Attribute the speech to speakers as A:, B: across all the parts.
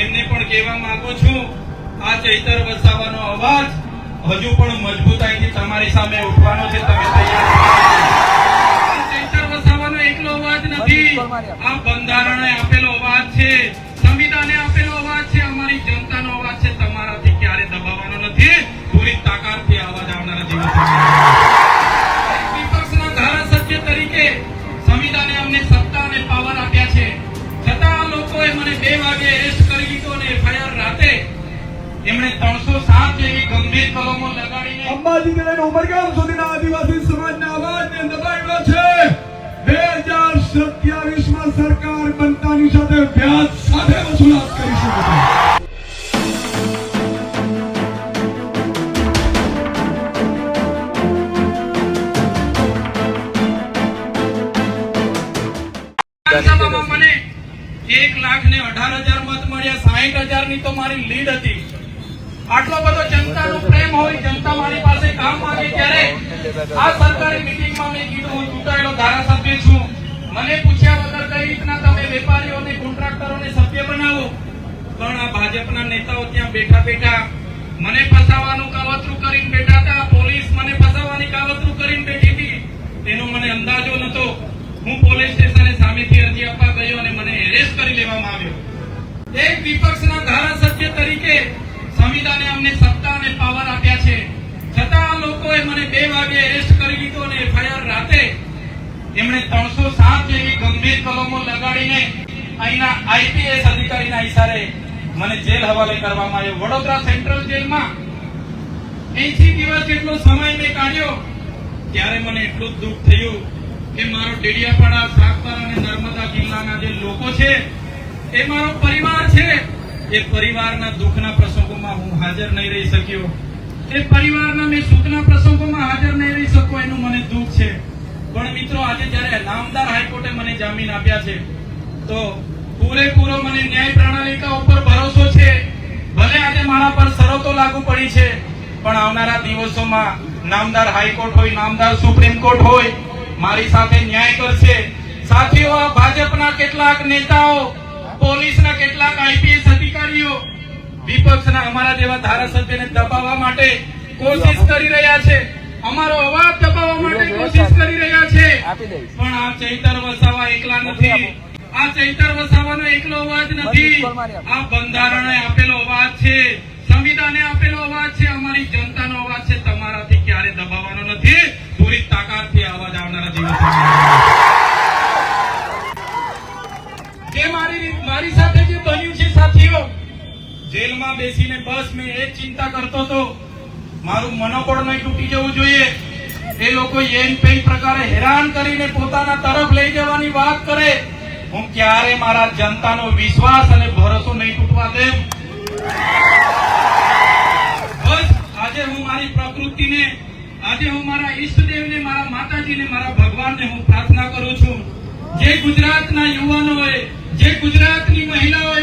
A: એમને પણ કહેવા માંગુ છું, આ ચૈતર વસાવાનો અવાજ હજુ પણ મજબૂતાઈથી તમારી સામે ઉઠવાનો છે, તમે તૈયાર વસાવાનો એકલો અવાજ નથી. આ બંધારણે આપેલો અવાજ છે. સંવિધાને આપેલો અવાજ છે. અમારી
B: અંબાજીથી લઈને ઉમરગામ સુધીના આદિવાસી સમાજના અવાજને દબાવ્યો છે. બે હજાર સત્યાવીસમાં સરકાર બનતાની સાથે વ્યાજ સાથે વસૂલાત કરી
A: શકે છે. એક લાખ ને અઢાર હજાર મત મળ્યા, સાહીઠ હજારની તો મારી લીડ હતી. આટલો બધો જનતાનો પ્રેમ હોય, જનતા આ સરકારી મીટિંગમાં મેં કીધું, હું ચૂંટાયેલો ધારાસભ્ય છું. મને પૂછ્યા વગર કઈ રીતના તમે વેપારીઓને કોન્ટ્રાક્ટરોને સભ્ય બનાવો? પણ આ ભાજપના નેતાઓ ત્યાં બેઠા બેઠા મને ફસાવાનું કાવતરું કરીને બેઠા હતા. પોલીસ મને એમણે ત્રણસો સાત જેવી ગંભીર કલમો લગાડીને અહીંના આઈપીએસ અધિકારીના ઇશારે મને જેલ હવાલે કરવામાં આવ્યો. વડોદરા સેન્ટ્રલ જેલમાં એસી દિવસ જેટલો સમય મેં કાઢ્યો ત્યારે મને એટલું જ દુઃખ થયું કે મારો ડેડિયાપાડા સાગબાર અને નર્મદા જિલ્લાના જે લોકો છે, એ મારો પરિવાર છે. એ પરિવારના દુઃખના પ્રસંગોમાં હું હાજર નહીં રહી શક્યો. એ પરિવારના મેં સુખના પ્રસંગોમાં હાજર નહીં રહી શકો એનું મને દુઃખ છે. પણ મિત્રો, આજે જ્યારે નામદાર હાઈકોર્ટે મને જામીન આપ્યા છે, તો પૂરેપૂરો મને ન્યાય પ્રણાલિકા ઉપર ભરોસો છે. ભલે આજે મારા પર શરતો લાગુ પડી છે, પણ આવનારા દિવસોમાં નામદાર હાઈકોર્ટ હોય, નામદાર સુપ્રીમ કોર્ટ હોય, મારી સાથે ન્યાય કરશે. સાથીઓ ભાજપના કેટલાક નેતાઓ, પોલીસના કેટલાક આઈપીએસ અધિકારીઓ, વિપક્ષના અમારા જેવા ધારાસભ્યને દબાવવા માટે કોશિશ કરી રહ્યા છે. અમારો અવાજ દબાવવા માટે કોશિશ કરી રહ્યા છે. પણ આ ચૈતર વસાવા એકલા નથી આ ચૈતર વસાવાનો એકલો અવાજ નથી. આ બંધારણે આપેલો અવાજ છે. સંવિધાને આપેલો અવાજ છે. અમારી જનતાનો અવાજ છે. તમારાથી ક્યારે દબાવવાનો નથી. પૂરી તાકાતથી અવાજ આવનારા દિવસોમાં જે મારી મારી સાથે જે બન્યું છે સાથીઓ જેલમાં બેસીને બસ મેં એ ચિંતા કરતો હતો. મારું મનોબળ નહીં તૂટી જવું જોઈએ. એ લોકો એન પેન પ્રકારે હેરાન કરીને પોતાના તરફ લઈ જવાની વાત કરે. હું ક્યારે મારા જનતાનો વિશ્વાસ અને ભરોસો નહીં તૂટવા દેમ. બસ, આજે હું મારી પ્રકૃતિને, આજે હું મારા ઈષ્ટદેવને, મારા માતાજીને, મારા ભગવાનને હું પ્રાર્થના કરું છું. જે ગુજરાતના યુવાનોએ, જે ગુજરાતની મહિલાઓએ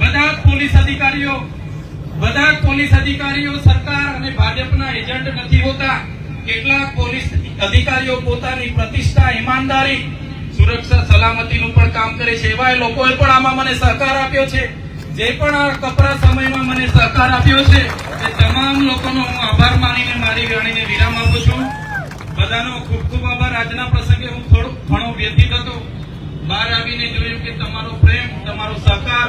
A: બધા પોલીસ અધિકારીઓ, બધા પોલીસ અધિકારીઓ, સરકાર અને ભાજપના એજન્ટ નથી હોતા. કેટલાક પોલીસ અધિકારીઓ પોતાની પ્રતિષ્ઠા, ઈમાનદારી, સુરક્ષા, સલામતીનું પણ કામ કરે છે. એવા લોકોએ પણ આમાં મને સહકાર આપ્યો છે. જે પણ આ કપરા સમયમાં મને સહકાર આપ્યો છે, એ તમામ લોકોનો હું આભાર માનીને, મારી વાણીને વિરામ આપું છું. બધાનો ખૂબ ખૂબ આભાર. આજના પ્રસંગે હું થોડો ઘણો વ્યથિત હતો. બહાર આવીને જોયું કે તમારો પ્રેમ, તમારો સહકાર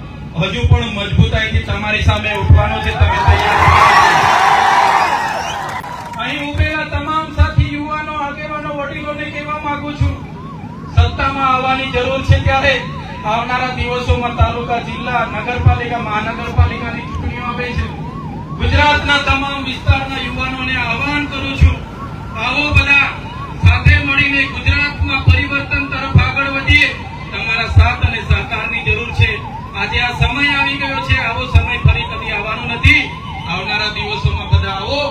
A: હજુ પણ મજબૂતાઈથી તમારી સામે ઉઠવાનો છે, તમે તૈયાર અહીં ઉભેલા તમામ સાથી યુવાનો, આગેવાનો, વડીલોને કહેવા માંગુ છું, સત્તામાં આવવાની જરૂર છે ત્યારે આવનારા દિવસોમાં તાલુકા, જિલ્લા, નગરપાલિકા, મહાનગરપાલિકાની ચૂંટણીઓ આવે છે. ગુજરાતના તમામ વિસ્તારના યુવાનોને આહવાન કરું છું, આવો બધા સાથે મળીને ગુજરાતમાં પરિવર્તન તરફ આગળ વધીએ, તમારા સાથ આજે આ સમય આવી ગયો છે. આવો સમય ફરી કદી આવવાનો નથી. આવનારા દિવસોમાં બધા આવો.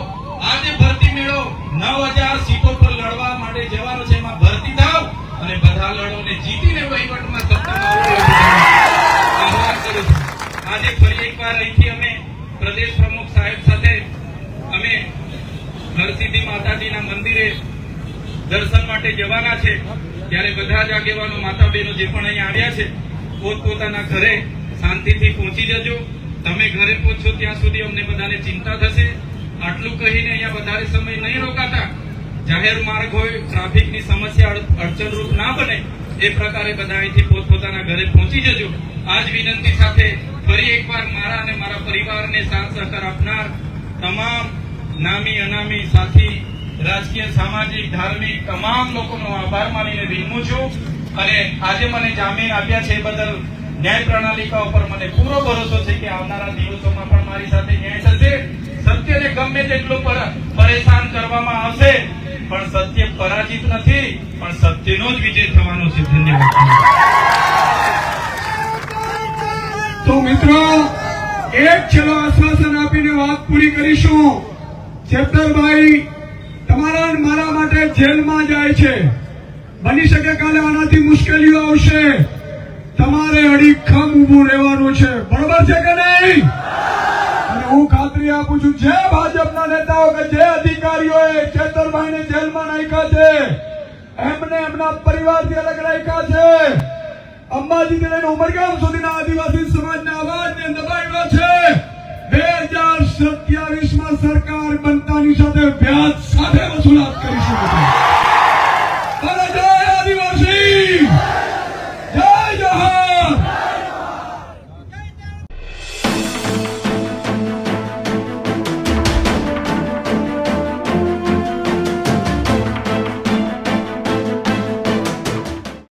A: આજે ભરતી મેળો નવ હજાર સીટો પર લડવા માટે જવાનો છે. એમાં ભરતી થાવ અને બધા લડો ને જીતીને વહીવટમાં સત્તામાં કરું આજે ફરી એકવાર અહીંથી અમે પ્રદેશ પ્રમુખ સાહેબ સાથે અમે હરસિદ્ધિ માતાજીના મંદિરે દર્શન માટે જવાના છે. ત્યારે બધા જ આગેવાનો માતા બહેનો જે પણ અહીં આવ્યા છે, પોતપોતાના ઘરે શાંતિથી પહોંચી જજો. તમે ઘરે પહોંચો ત્યાં સુધી અમને બધાને ચિંતા થશે. આટલું કહીને અહીંયા વધારે સમય નહીં રોકાતા. જાહેર માર્ગ હોય, ટ્રાફિકની સમસ્યા અડ- અડચણરૂપ ના બને, એ પ્રકારે બધા અહીંથી પોતપોતાના ઘરે પહોંચી જજો. આ જ વિનંતી સાથે ફરી એકવાર મારા અને મારા પરિવારને સાથ સહકાર આપનાર તમામ નામી, અનામી સાથી, રાજકીય, સામાજિક, ધાર્મિક તમામ લોકોનો આભાર માનીને વિનમું છું. અને આજે મને જામીન આપ્યા છે બદલ ન્યાય પ્રણાલિકા ઉપર મને પૂરો ભરોસો છે કે આવનારા દિવસોમાં પણ મારી સાથે ન્યાય થશે. સત્યને ગમે તેટલું પર- પરેશાન કરવામાં આવશે, પણ સત્ય પરાજિત નથી, પણ સત્યનો જ વિજય થવાનો છે. ધન્યવાદ.
B: તો મિત્રો, એક છેલ્લો આશ્વાસન આપીને વાત પૂરી કરીશું. ચેતરભાઈ તમારા મારા માટે જેલમાં જાય છે. બની શકે કાલે આનાથી મુશ્કેલીઓ આવશે. તમારે અડીખમ ઉભું રહેવાનું છે. બરોબર છે કે નહીં? અને હું ખાતરી આપું છું, જે ભાજપના નેતાઓ કે જે અધિકારીઓએ ચેતરભાઈને જેલમાં નાખ્યા છે, એમને એમના પરિવારથી અલગ રાખ્યા છે. અંબાજીથી લઈને ઉમરગામ સુધીના આદિવાસી સમાજના અવાજને દબાવ્યો છે. બે હજાર સત્યાવીસમાં સરકાર બનતાની સાથે વ્યાજ સાથે વસૂલ